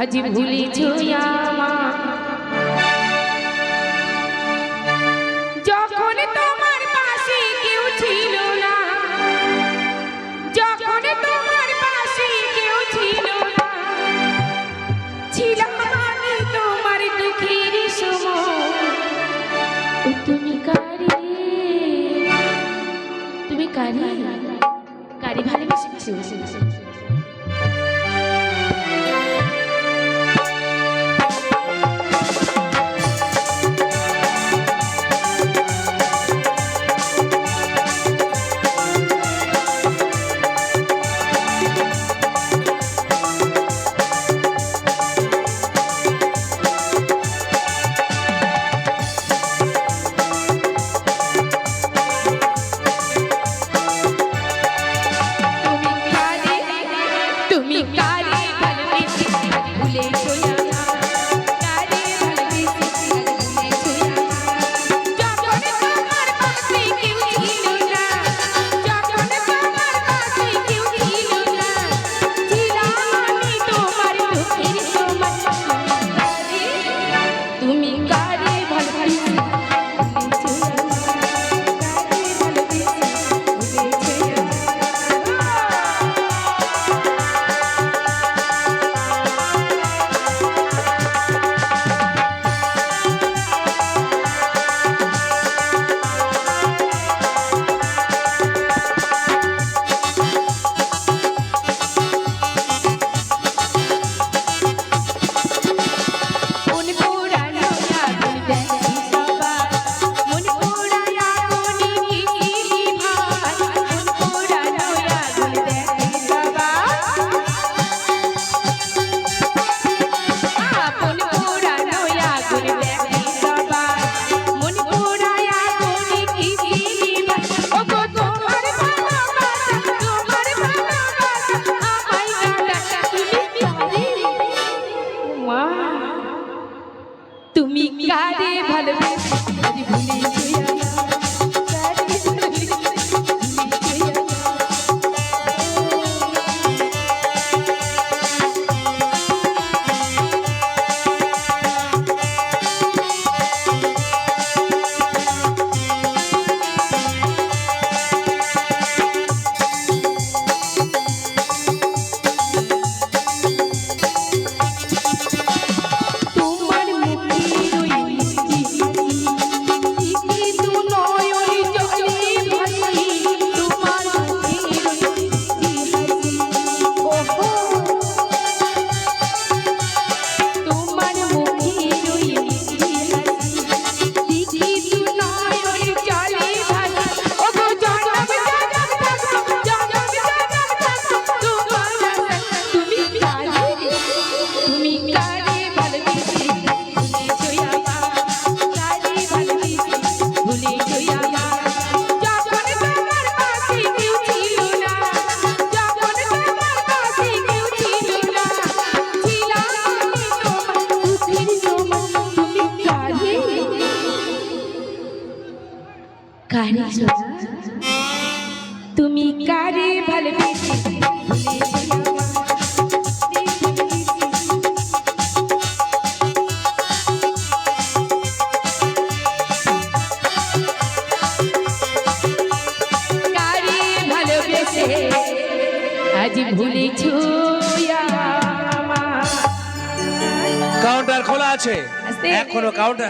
আজি ভুলি মা। যখন তোমার পাশে কেউ ছিল না, যখন তোমার পাশে কেউ ছিল না, ছিলাম আমি তোমার দুঃখের সময়। তুমি কারি? তুমি কারি? কারি তুমি কারে ভালোবাসি? ভুলে কারে তুমি কারে ভালোবেসে আজ ভুলেছ কাউন্টার খোলা আছে। এখনও কাউন্টার